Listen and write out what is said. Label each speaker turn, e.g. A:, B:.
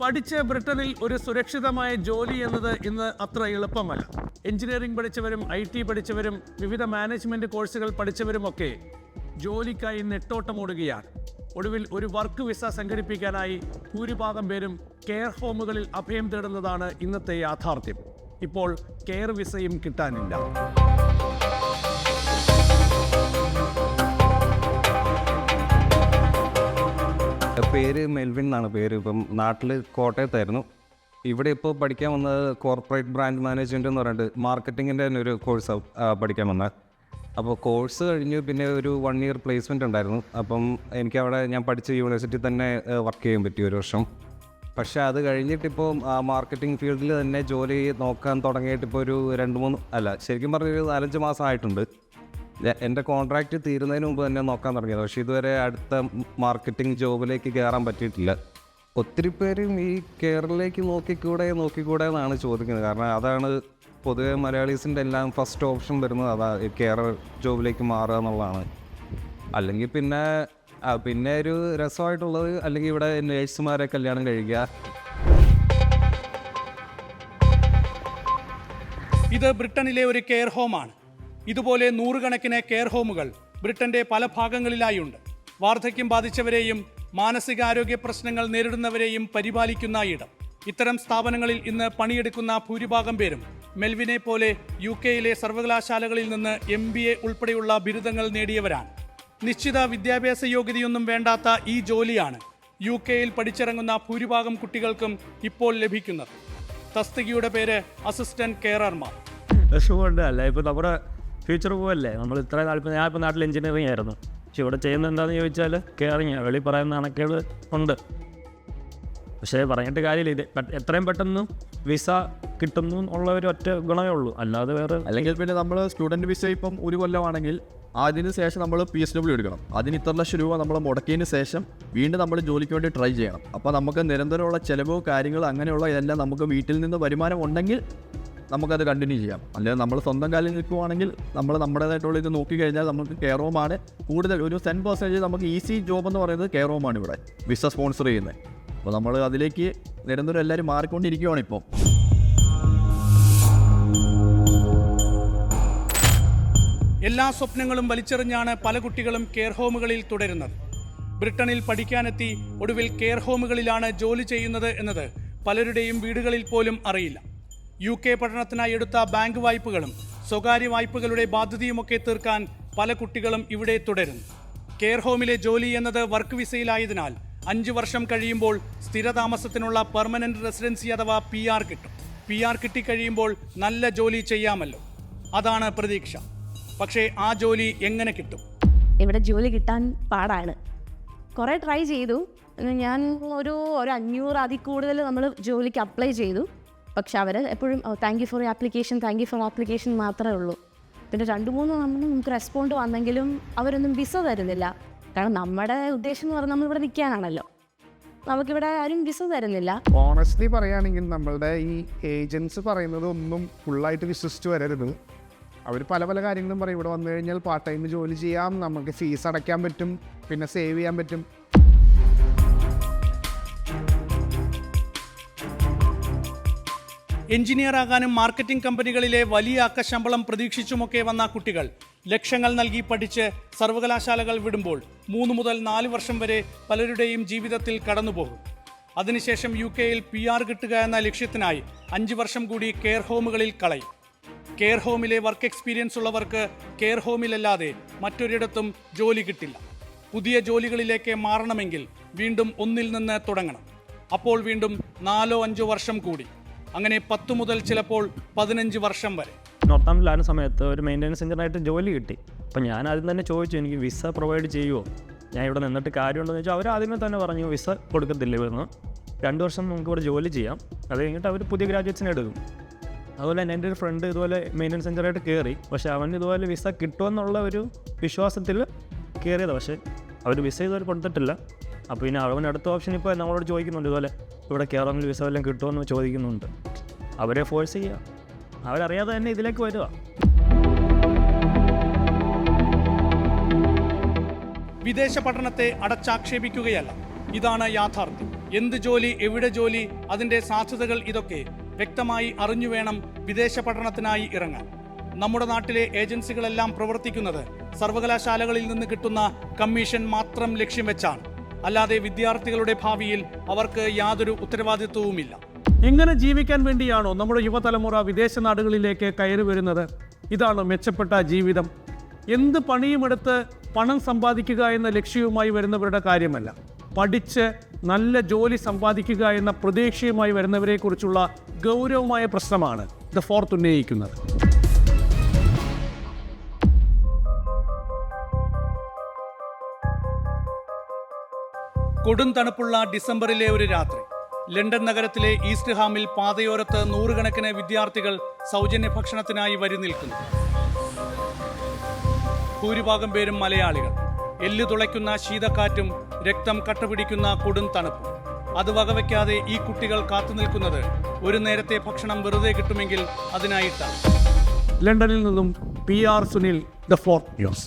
A: പഠിച്ച് ബ്രിട്ടനിൽ ഒരു സുരക്ഷിതമായ ജോലി എന്നത് ഇന്ന് അത്ര എളുപ്പമല്ല. എഞ്ചിനീയറിംഗ് പഠിച്ചവരും ഐ ടി പഠിച്ചവരും വിവിധ മാനേജ്മെന്റ് കോഴ്സുകൾ പഠിച്ചവരുമൊക്കെ ജോലിക്കായി നെട്ടോട്ടമോടുകയാണ്. ഒടുവിൽ ഒരു വർക്ക് വിസ സംഘടിപ്പിക്കാനായി ഭൂരിഭാഗം പേരും കെയർ ഹോമുകളിൽ അഭയം തേടുന്നതാണ് ഇന്നത്തെ യാഥാർത്ഥ്യം. ഇപ്പോൾ കെയർ വിസയും കിട്ടാനില്ല.
B: പേര് മെൽവിൻ എന്നാണ് പേര്. ഇപ്പം നാട്ടിൽ കോട്ടയത്തായിരുന്നു. ഇവിടെ ഇപ്പോൾ പഠിക്കാൻ വന്നത് കോർപ്പറേറ്റ് ബ്രാൻഡ് മാനേജ്മെന്റ് എന്ന് പറഞ്ഞിട്ട് മാർക്കറ്റിങ്ങിന്റെ തന്നെ ഒരു കോഴ്സ് പഠിക്കാൻ വന്നത് അപ്പോൾ കോഴ്സ് കഴിഞ്ഞ് പിന്നെ ഒരു വൺ ഇയർ പ്ലേസ്മെന്റ് ഉണ്ടായിരുന്നു. അപ്പം എനിക്ക് അവിടെ ഞാൻ പഠിച്ച യൂണിവേഴ്സിറ്റി തന്നെ വർക്ക് ചെയ്യാൻ പറ്റി ഒരു വർഷം. പക്ഷേ അത് കഴിഞ്ഞിട്ടിപ്പോൾ മാർക്കറ്റിംഗ് ഫീൽഡിൽ തന്നെ ജോലി നോക്കാൻ തുടങ്ങിയിട്ട് ഇപ്പോൾ ഒരു രണ്ട് മൂന്ന് അല്ല ശരിക്കും പറഞ്ഞൊരു നാലഞ്ച് മാസം ആയിട്ടുണ്ട്. എന്റെ കോൺട്രാക്റ്റ് തീരുന്നതിന് മുമ്പ് തന്നെ നോക്കാൻ തുടങ്ങിയത്. പക്ഷേ ഇതുവരെ അടുത്ത മാർക്കറ്റിംഗ് ജോബിലേക്ക് കയറാൻ പറ്റിയിട്ടില്ല. ഒത്തിരി പേരും ഈ കേരളയിലേക്ക് നോക്കിക്കൂടെ നോക്കിക്കൂടെ എന്നാണ് ചോദിക്കുന്നത്. കാരണം അതാണ് പൊതുവെ മലയാളീസിന്റെ എല്ലാം ഫസ്റ്റ് ഓപ്ഷൻ വരുന്നത്. അതാ കേരള ജോബിലേക്ക് മാറുക എന്നുള്ളതാണ്. അല്ലെങ്കിൽ പിന്നെ പിന്നെ ഒരു രസമായിട്ടുള്ളത് അല്ലെങ്കിൽ ഇവിടെ നേഴ്സുമാരെ കല്യാണം കഴിക്കുക.
C: ഇത് ബ്രിട്ടനിലെ ഒരു കെയർ ഹോമാണ് ഇതുപോലെ നൂറുകണക്കിന് കെയർ ഹോമുകൾ ബ്രിട്ടന്റെ പല ഭാഗങ്ങളിലായുണ്ട്. വാർദ്ധക്യം ബാധിച്ചവരെയും മാനസികാരോഗ്യ പ്രശ്നങ്ങൾ നേരിടുന്നവരെയും പരിപാലിക്കുന്ന ഇടം. ഇത്തരം സ്ഥാപനങ്ങളിൽ ഇന്ന് പണിയെടുക്കുന്ന ഭൂരിഭാഗം പേരും മെൽവിനെ പോലെ യു കെയിലെ സർവകലാശാലകളിൽ നിന്ന് എം ബി എ ഉൾപ്പെടെയുള്ള ബിരുദങ്ങൾ നേടിയവരാണ്. നിശ്ചിത വിദ്യാഭ്യാസ യോഗ്യതയൊന്നും വേണ്ടാത്ത ഈ ജോലിയാണ് യു കെയിൽ പഠിച്ചിറങ്ങുന്ന ഭൂരിഭാഗം കുട്ടികൾക്കും ഇപ്പോൾ ലഭിക്കുന്നത്. തസ്തികയുടെ പേര് അസിസ്റ്റന്റ് കെയറർമാർ.
D: ഫ്യൂച്ചർ പോവല്ലേ? നമ്മൾ ഇത്ര താല്പര്യം ഞാൻ ഇപ്പോൾ നാട്ടിൽ എഞ്ചിനീയറിംഗ് ആയിരുന്നു. പക്ഷെ ഇവിടെ ചെയ്യുന്നത് എന്താണെന്ന് ചോദിച്ചാൽ കെയറിങ് വെളി പറയുന്ന കണക്കുകൾ ഉണ്ട്. പക്ഷേ പറഞ്ഞിട്ട് കാര്യമില്ല. ഇത് എത്രയും പെട്ടെന്ന് വിസ കിട്ടുന്നു ഉള്ള ഒരു ഒറ്റ ഗുണമേ ഉള്ളൂ. അല്ലാതെ വേറെ
E: അല്ലെങ്കിൽ പിന്നെ നമ്മൾ സ്റ്റുഡന്റ് വിസ ഇപ്പം ഒരു കൊല്ലമാണെങ്കിൽ അതിന് ശേഷം നമ്മൾ പി എസ് ഡബ്ല്യു എടുക്കണം. അതിന് ഇത്ര ലക്ഷം രൂപ നമ്മൾ മുടക്കിയതിന് ശേഷം വീണ്ടും നമ്മൾ ജോലിക്ക് വേണ്ടി ട്രൈ ചെയ്യണം. അപ്പോൾ നമുക്ക് നിരന്തരമുള്ള ചിലവോ കാര്യങ്ങൾ അങ്ങനെയുള്ള ഇതെല്ലാം നമുക്ക് വീട്ടിൽ നിന്ന് വരുമാനം ഉണ്ടെങ്കിൽ നമുക്കത് കണ്ടിന്യൂ ചെയ്യാം. അല്ലെങ്കിൽ നമ്മൾ സ്വന്തം കാലിൽ നിൽക്കുവാണെങ്കിൽ നമ്മൾ നമ്മുടേതായിട്ടുള്ള ഇത് നോക്കിക്കഴിഞ്ഞാൽ നമുക്ക് കെയർ ഹോമാണ് കൂടുതൽ ഒരു ടെൻ പെർസെന്റേജ് നമുക്ക് ഈസി ജോബ് എന്ന് പറയുന്നത് കെയർ ഹോമാണ് ഇവിടെ. വിസ സ്പോൺസർ ചെയ്യുന്നത് അപ്പോൾ നമ്മൾ അതിലേക്ക് നിരന്തരം എല്ലാവരും മാറിക്കൊണ്ടിരിക്കുകയാണ് ഇപ്പോൾ
C: എല്ലാ സ്വപ്നങ്ങളും വലിച്ചെറിഞ്ഞാണ് പല കുട്ടികളും കെയർ ഹോമുകളിൽ തുടരുന്നത്. ബ്രിട്ടനിൽ പഠിക്കാനെത്തി ഒടുവിൽ കെയർ ഹോമുകളിലാണ് ജോലി ചെയ്യുന്നത് എന്നത് പലരുടെയും വീടുകളിൽ പോലും അറിയില്ല. യു കെ പഠനത്തിനായി എടുത്ത ബാങ്ക് വായ്പകളും സ്വകാര്യ വായ്പകളുടെ ബാധ്യതയുമൊക്കെ തീർക്കാൻ പല കുട്ടികളും ഇവിടെ തുടരുന്നു കെയർ ഹോമിലെ ജോലി എന്നത് വർക്ക് വിസയിലായതിനാൽ അഞ്ചു വർഷം കഴിയുമ്പോൾ സ്ഥിരതാമസത്തിനുള്ള പെർമനന്റ് റെസിഡൻസി അഥവാ പി ആർ കിട്ടും. പി ആർ കിട്ടിക്കഴിയുമ്പോൾ നല്ല ജോലി ചെയ്യാമല്ലോ. അതാണ് പ്രതീക്ഷ. പക്ഷേ ആ ജോലി എങ്ങനെ കിട്ടും?
F: ഇവിടെ ജോലി കിട്ടാൻ പാടാണ്. കുറേ ട്രൈ ചെയ്തു. ഞാൻ ഒരു ഒരു അഞ്ഞൂറ് അതിൽ കൂടുതൽ നമ്മൾ ജോലിക്ക് അപ്ലൈ ചെയ്തു. പക്ഷെ അവർ എപ്പോഴും thank you for application thank you for application മാത്രമേ ഉള്ളൂ. പിന്നെ രണ്ട് മൂന്ന് നമ്മൾ നമുക്ക് റെസ്പോണ്ട് വന്നെങ്കിലും അവരൊന്നും വിസ തരുന്നില്ല. കാരണം നമ്മുടെ ഉദ്ദേശം എന്ന് പറഞ്ഞാൽ നമ്മളിവിടെ നിൽക്കാനാണല്ലോ. നമുക്കിവിടെ ആരും വിസ തരുന്നില്ല.
G: ഓണസ്റ്റ്ലി പറയുകയാണെങ്കിൽ നമ്മളുടെ ഈ ഏജൻസ് പറയുന്നത് ഒന്നും ഫുള്ളായിട്ട് വിശ്വസിച്ച് വരരുത്. അവർ പല പല കാര്യങ്ങളും പറയും. ഇവിടെ വന്നു കഴിഞ്ഞാൽ പാർട്ട് ടൈം ജോലി ചെയ്യാം നമുക്ക് ഫീസ് അടയ്ക്കാൻ പറ്റും പിന്നെ സേവ് ചെയ്യാൻ പറ്റും.
C: എഞ്ചിനീയർ ആകാനും മാർക്കറ്റിംഗ് കമ്പനികളിലെ വലിയ അക്കശമ്പളം പ്രതീക്ഷിച്ചുമൊക്കെ വന്ന കുട്ടികൾ. ലക്ഷങ്ങൾ നൽകി പഠിച്ച് സർവകലാശാലകൾ വിടുമ്പോൾ മൂന്ന് മുതൽ നാല് വർഷം വരെ പലരുടെയും ജീവിതത്തിൽ കടന്നുപോകും. അതിനുശേഷം യു കെയിൽ പി ആർ കിട്ടുക എന്ന ലക്ഷ്യത്തിനായി അഞ്ച് വർഷം കൂടി കെയർ ഹോമുകളിൽ കളയും. കെയർ ഹോമിലെ വർക്ക് എക്സ്പീരിയൻസ് ഉള്ളവർക്ക് കെയർ ഹോമിലല്ലാതെ മറ്റൊരിടത്തും ജോലി കിട്ടില്ല. പുതിയ ജോലികളിലേക്ക് മാറണമെങ്കിൽ വീണ്ടും ഒന്നിൽ നിന്ന് തുടങ്ങണം. അപ്പോൾ വീണ്ടും നാലോ അഞ്ചോ വർഷം കൂടി. അങ്ങനെ പത്ത് മുതൽ ചിലപ്പോൾ പതിനഞ്ച് വർഷം വരെ.
D: നോർത്താമിലായിരുന്ന സമയത്ത് ഒരു മെയിന്റെനൻസ് എഞ്ചിനായിട്ട് ജോലി കിട്ടി. അപ്പം ഞാൻ ആദ്യം തന്നെ ചോദിച്ചു എനിക്ക് വിസ പ്രൊവൈഡ് ചെയ്യുമോ ഞാൻ ഇവിടെ നിന്നിട്ട് കാര്യമുണ്ടെന്ന് ചോദിച്ചാൽ അവർ ആദ്യമേ തന്നെ പറഞ്ഞു വിസ കൊടുക്കത്തില്ല? ഇവിടുന്ന് രണ്ട് വർഷം നമുക്ക് ഇവിടെ ജോലി ചെയ്യാം. അത് കഴിഞ്ഞിട്ട് അവർ പുതിയ ഗ്രാജുവേറ്റ്സിനെ എടുക്കും. അതുപോലെ തന്നെ എന്റെ ഒരു ഫ്രണ്ട് ഇതുപോലെ മെയിന്റെനൻസ് എഞ്ചിനീയറായിട്ട് കയറി പക്ഷേ അവന് ഇതുപോലെ വിസ കിട്ടുമെന്നുള്ള ഒരു വിശ്വാസത്തിൽ കയറിയത് പക്ഷേ അവർ വിസ ഇതുവരെ കൊടുത്തിട്ടില്ല അപ്പോൾ പിന്നെ അവൻ അടുത്ത ഓപ്ഷൻ ഇപ്പോൾ നമ്മളോട് ചോദിക്കുന്നുണ്ട് ഇതുപോലെ ഇവിടെ കേരളത്തിൽ വിസ വല്ലതും കിട്ടുമെന്ന് ചോദിക്കുന്നുണ്ട്. അവരെ ഫോഴ്സ് ചെയ്യുക അവരറിയാതെ തന്നെ ഇതിലേക്ക് വരിക
C: വിദേശ പഠനത്തെ അടച്ചാക്ഷേപിക്കുകയല്ല. ഇതാണ് യാഥാർത്ഥ്യം. എന്ത് ജോലി എവിടെ ജോലി അതിന്റെ സാധ്യതകൾ ഇതൊക്കെ വ്യക്തമായി അറിഞ്ഞു വേണം വിദേശ പഠനത്തിനായി ഇറങ്ങാൻ. നമ്മുടെ നാട്ടിലെ ഏജൻസികളെല്ലാം പ്രവർത്തിക്കുന്നത് സർവകലാശാലകളിൽ നിന്ന് കിട്ടുന്ന കമ്മീഷൻ മാത്രം ലക്ഷ്യം വെച്ചാണ്. അല്ലാതെ വിദ്യാർത്ഥികളുടെ ഭാവിയിൽ അവർക്ക് യാതൊരു ഉത്തരവാദിത്വവുമില്ല.
A: ഇങ്ങനെ ജീവിക്കാൻ വേണ്ടിയാണോ നമ്മുടെ യുവതലമുറ വിദേശ നാടുകളിലേക്ക് കയറി വരുന്നത്? ഇതാണ് മെച്ചപ്പെട്ട ജീവിതം. എന്ത് പണിയുമെടുത്ത് പണം സമ്പാദിക്കുക എന്ന ലക്ഷ്യവുമായി വരുന്നവരുടെ കാര്യമല്ല. പഠിച്ച് നല്ല ജോലി സമ്പാദിക്കുക എന്ന പ്രതീക്ഷയുമായി വരുന്നവരെക്കുറിച്ചുള്ള ഗൗരവമായ പ്രശ്നമാണ് ദ ഫോർത്ത് ഉന്നയിക്കുന്നത്.
C: കൊടും തണുപ്പുള്ള ഡിസംബറിലെ ഒരു രാത്രി ലണ്ടൻ നഗരത്തിലെ ഈസ്റ്റ് ഹാമിൽ പാതയോരത്ത് നൂറുകണക്കിന് വിദ്യാർത്ഥികൾ സൗജന്യ ഭക്ഷണത്തിനായി വരി നിൽക്കുന്നു. ഭൂരിഭാഗം പേരും മലയാളികൾ. എല്ല് തുളയ്ക്കുന്ന ശീതക്കാറ്റും രക്തം കട്ടപിടിക്കുന്ന കൊടും തണുപ്പും. അത് വകവയ്ക്കാതെ ഈ കുട്ടികൾ കാത്തുനിൽക്കുന്നത് ഒരു നേരത്തെ ഭക്ഷണം വെറുതെ കിട്ടുമെങ്കിൽ അതിനായിട്ടാണ്.
A: ലണ്ടനിൽ നിന്നും P R Sunil the fourth news